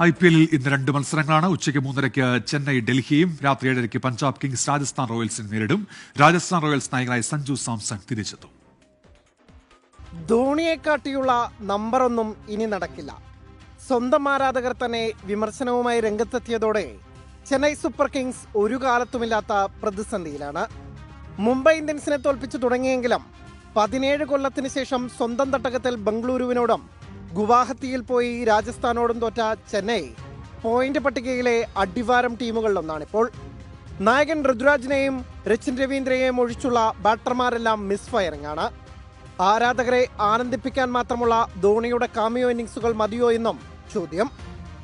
I P എല്ലിൽ ഇന്ന് രണ്ട് മത്സരങ്ങളാണ്. ഉച്ചയ്ക്ക് മൂന്നരയ്ക്ക് ചെന്നൈ ഡൽഹിയും രാത്രി ഏഴരയ്ക്ക് പഞ്ചാബ് കിങ്സ് രാജസ്ഥാൻ റോയൽസിനെ നേരിടും. രാജസ്ഥാൻ റോയൽസ് നായകനായ സഞ്ജു സാംസൺ തിരിച്ചെത്തും. ധോണിയെക്കാട്ടിയുള്ള നമ്പറൊന്നും ഇനി നടക്കില്ല. സ്വന്തം ആരാധകർ തന്നെ വിമർശനവുമായി രംഗത്തെത്തിയതോടെ ചെന്നൈ സൂപ്പർ കിങ്സ് ഒരു കാലത്തുമില്ലാത്ത പ്രതിസന്ധിയിലാണ്. മുംബൈ ഇന്ത്യൻസിനെ തോൽപ്പിച്ചു തുടങ്ങിയെങ്കിലും പതിനേഴ് കൊല്ലത്തിന് ശേഷം സ്വന്തം തട്ടകത്തിൽ ബംഗളൂരുവിനോടും ഗുവാഹത്തിയിൽ പോയി രാജസ്ഥാനോടും തോറ്റ ചെന്നൈ. പോയിന്റ് പട്ടികയിലെ അടിവാരം ടീമുകളിലൊന്നാണിപ്പോൾ. നായകൻ ഋതുരാജിനെയും രച്ചിൻ രവീന്ദ്രയെയും ഒഴിച്ചുള്ള ബാറ്റർമാരെല്ലാം മിസ് ഫയറിംഗ് ആണ് ആരാധകരെ ആനന്ദിപ്പിക്കാൻ മാത്രമുള്ള ധോണിയുടെ കാമിയോ ഇന്നിങ്സുകൾ മതിയോ എന്നും ചോദ്യം.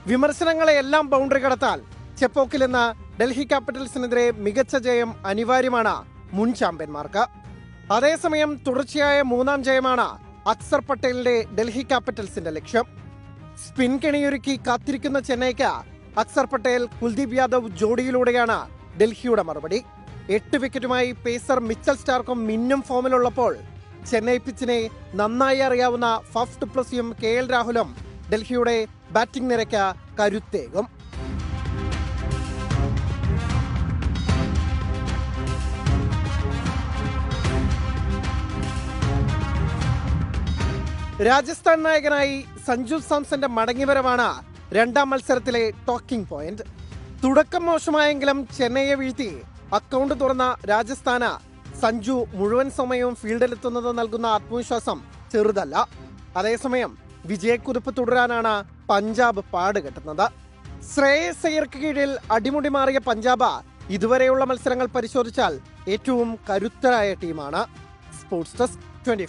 വിമർശനങ്ങളെ എല്ലാം ബൗണ്ടറി കടത്താൽ ചെപ്പോക്കിൽ നിന്ന് ഡൽഹി ക്യാപിറ്റൽസിനെതിരെ മികച്ച ജയം അനിവാര്യമാണ് മുൻ ചാമ്പ്യന്മാർക്ക്. അതേസമയം തുടർച്ചയായ മൂന്നാം ജയമാണ് അക്സർ പട്ടേലിന്റെ ഡൽഹി ക്യാപിറ്റൽസിന്റെ ലക്ഷ്യം. സ്പിൻ കെണിയൊരുക്കി കാത്തിരിക്കുന്ന ചെന്നൈക്ക് അക്സർ പട്ടേൽ കുൽദീപ് യാദവ് ജോഡിയിലൂടെയാണ് ഡൽഹിയുടെ മറുപടി. എട്ട് വിക്കറ്റുമായി പേസർ മിച്ചൽ സ്റ്റാർക്കും മിന്നും ഫോമിലുള്ളപ്പോൾ ചെന്നൈ പിച്ചിനെ നന്നായി അറിയാവുന്ന ഫഫ് ടുപ്ലസിയും കെ എൽ രാഹുലും ഡൽഹിയുടെ ബാറ്റിംഗ് നിരക്ക് കരുത്തേകും. രാജസ്ഥാൻ നായകനായി സഞ്ജു സാംസന്റെ മടങ്ങിവരവാണ് രണ്ടാം മത്സരത്തിലെ ടോക്കിംഗ് പോയിന്റ്. തുടക്കം മോശമായെങ്കിലും ചെന്നൈയെ വീഴ്ത്തി അക്കൗണ്ട് തുറന്ന രാജസ്ഥാന് സഞ്ജു മുഴുവൻ സമയവും ഫീൽഡിലെത്തുന്നത് നൽകുന്ന ആത്മവിശ്വാസം ചെറുതല്ല. അതേസമയം വിജയക്കുതിപ്പ് തുടരാനാണ് പഞ്ചാബ് പാടുകെട്ടുന്നത് ശ്രേയസ് അയ്യർക്ക് കീഴിൽ അടിമുടി മാറിയ പഞ്ചാബ് ഇതുവരെയുള്ള മത്സരങ്ങൾ പരിശോധിച്ചാൽ ഏറ്റവും കരുത്തരായ ടീമാണ്. Sports desk twenty